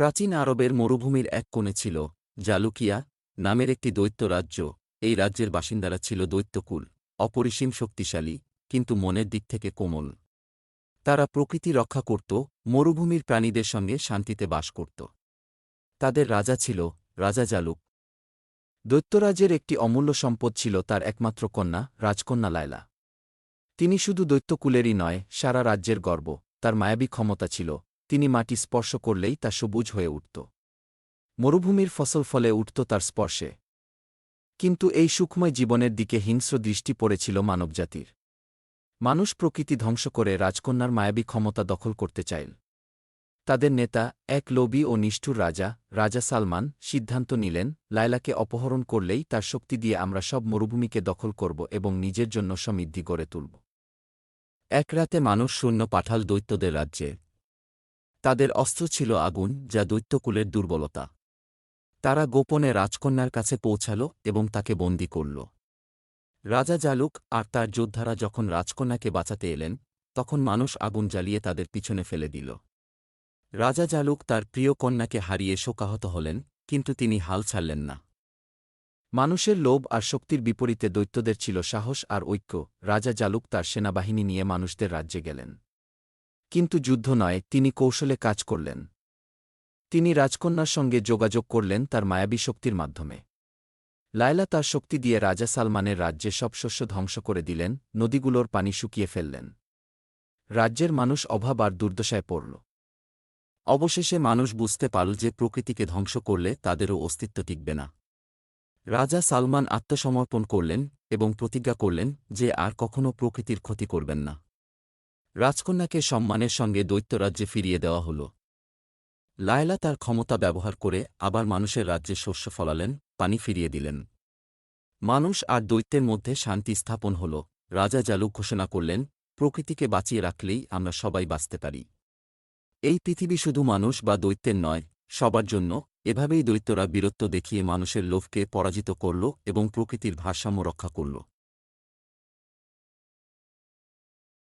প্রাচীন আরবের মরুভূমির এক কোণে ছিল জালুকিয়া নামের একটি দৈত্য রাজ্য। এই রাজ্যের বাসিন্দারা ছিল দৈত্যকুল, অপরিসীম শক্তিশালী, কিন্তু মনের দিক থেকে কোমল। তারা প্রকৃতি রক্ষা করত, মরুভূমির প্রাণীদের সঙ্গে শান্তিতে বাস করত। তাদের রাজা ছিল রাজা জালুক। দৈত্যরাজ্যের একটি অমূল্য সম্পদ ছিল তার একমাত্র কন্যা, রাজকন্যা লায়লা। তিনি শুধু দৈত্যকুলেরই নয়, সারা রাজ্যের গর্ব, তার মায়াবী ক্ষমতা ছিল। তিনি মাটি স্পর্শ করলেই তা সবুজ হয়ে উঠত। মরুভূমির ফসল ফলে উঠত তার স্পর্শে। কিন্তু এই সুখময় জীবনের দিকে হিংস্র দৃষ্টি পড়েছিল মানবজাতির। মানুষ প্রকৃতি ধ্বংস করে রাজকন্যার মায়াবী ক্ষমতা দখল করতে চাইল। তাদের নেতা, এক লোভী ও নিষ্ঠুর রাজা রাজা সালমান, সিদ্ধান্ত নিলেন, লায়লাকে অপহরণ করলেই তার শক্তি দিয়ে আমরা সব মরুভূমিকে দখল করব এবং নিজের জন্য সমৃদ্ধি গড়ে তুলব। এক রাতে মানুষ শূন্য পাঠাল দৈত্যদের রাজ্যে তাদের অস্ত্র ছিল আগুন, যা দৈত্যকুলের দুর্বলতা। তারা গোপনে রাজকন্যার কাছে পৌঁছাল এবং তাকে বন্দি করল। রাজা জালুক আর তার যোদ্ধারা যখন রাজকন্যাকে বাঁচাতে এলেন, তখন মানুষ আগুন জ্বালিয়ে তাদের পিছনে ফেলে দিল। রাজা জালুক তার প্রিয় কন্যাকে হারিয়ে শোকাহত হলেন, কিন্তু তিনি হাল ছাড়লেন না। মানুষের লোভ আর শক্তির বিপরীতে দৈত্যদের ছিল সাহস আর ঐক্য। রাজা জালুক তার সেনাবাহিনী নিয়ে মানুষদের রাজ্যে গেলেন। কিন্তু যুদ্ধ নয়, তিনি কৌশলে কাজ করলেন। তিনি রাজকন্যার সঙ্গে যোগাযোগ করলেন তার মায়াবী শক্তির মাধ্যমে। লায়লা তার শক্তি দিয়ে রাজা সালমানের রাজ্যে সব শস্য ধ্বংস করে দিলেন, নদীগুলোর পানি শুকিয়ে ফেললেন। রাজ্যের মানুষ অভাব আর দুর্দশায় পড়ল। অবশেষে মানুষ বুঝতে পারল যে প্রকৃতিকে ধ্বংস করলে তাদেরও অস্তিত্ব টিকবে না। রাজা সালমান আত্মসমর্পণ করলেন এবং প্রতিজ্ঞা করলেন যে আর কখনও প্রকৃতির ক্ষতি করবেন না। রাজকন্যাকে সম্মানের সঙ্গে দৈত্যরাজ্যে ফিরিয়ে দেওয়া হল। লায়লা তার ক্ষমতা ব্যবহার করে আবার মানুষের রাজ্যে শস্য ফলালেন, পানি ফিরিয়ে দিলেন। মানুষ আর দৈত্যের মধ্যে শান্তি স্থাপন হল। রাজা জালুক ঘোষণা করলেন, প্রকৃতিকে বাঁচিয়ে রাখলেই আমরা সবাই বাঁচতে পারি। এই পৃথিবী শুধু মানুষ বা দৈত্যের নয়, সবার জন্য এভাবেই দৈত্যরা বীরত্ব দেখিয়ে মানুষের লোভকে পরাজিত করল এবং প্রকৃতির ভারসাম্য রক্ষা করল।